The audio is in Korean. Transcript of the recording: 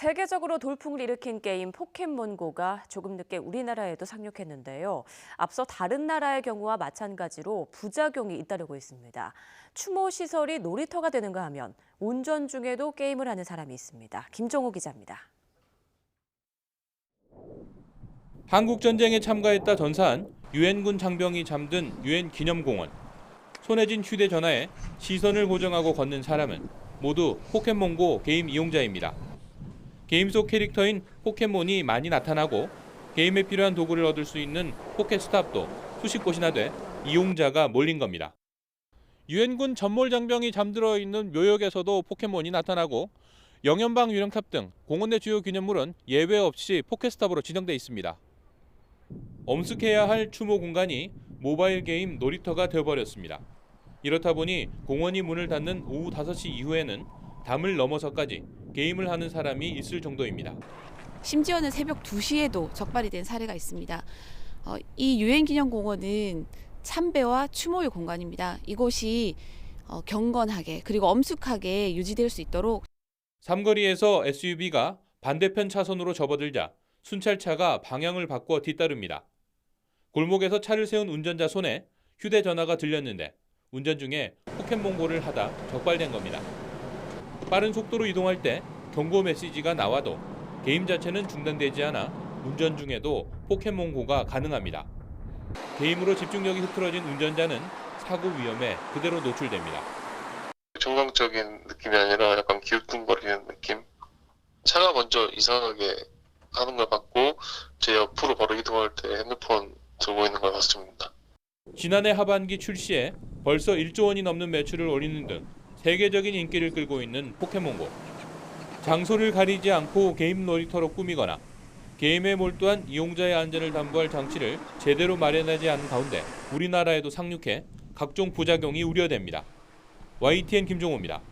세계적으로 돌풍을 일으킨 게임 포켓몬고가 조금 늦게 우리나라에도 상륙했는데요. 앞서 다른 나라의 경우와 마찬가지로 부작용이 잇따르고 있습니다. 추모 시설이 놀이터가 되는가 하면 운전 중에도 게임을 하는 사람이 있습니다. 김종호 기자입니다. 한국 전쟁에 참가했다 전사한 유엔군 장병이 잠든 유엔 기념공원. 손에 쥔 휴대전화에 시선을 고정하고 걷는 사람은 모두 포켓몬고 게임 이용자입니다. 게임 속 캐릭터인 포켓몬이 많이 나타나고 게임에 필요한 도구를 얻을 수 있는 포켓스탑도 수십 곳이나 돼 이용자가 몰린 겁니다. 유엔군 전몰 장병이 잠들어 있는 묘역에서도 포켓몬이 나타나고 영연방 유령탑 등 공원 내 주요 기념물은 예외 없이 포켓스탑으로 지정돼 있습니다. 엄숙해야 할 추모 공간이 모바일 게임 놀이터가 되어버렸습니다. 이렇다 보니 공원이 문을 닫는 오후 5시 이후에는 담을 넘어서까지 게임을 하는 사람이 있을 정도입니다. 심지어는 새벽 2시에도 적발이 된 사례가 있습니다. 어, 이 유엔기념공원은 참배와 추모의 공간입니다. 이곳이 어, 경건하게 그리고 엄숙하게 유지될 수 있도록 삼거리에서 SUV가 반대편 차선으로 접어들자 순찰차가 방향을 바꿔 뒤따릅니다. 골목에서 차를 세운 운전자 손에 휴대전화가 들렸는데 운전 중에 포켓몬고를 하다 적발된 겁니다. 빠른 속도로 이동할 때 경고 메시지가 나와도 게임 자체는 중단되지 않아 운전 중에도 포켓몬고가 가능합니다. 게임으로 집중력이 흐트러진 운전자는 사고 위험에 그대로 노출됩니다. 정상적인 느낌이 아니라 약간 기웃뚱거리는 느낌. 차가 먼저 이상하게 하는 걸 봤고 제 옆으로 바로 이동할 때 핸드폰 들고 있는 걸 봤습니다. 지난해 하반기 출시에 벌써 1조 원이 넘는 매출을 올리는 등 세계적인 인기를 끌고 있는 포켓몬고. 장소를 가리지 않고 게임 놀이터로 꾸미거나 게임에 몰두한 이용자의 안전을 담보할 장치를 제대로 마련하지 않은 가운데 우리나라에도 상륙해 각종 부작용이 우려됩니다. YTN 김종호입니다.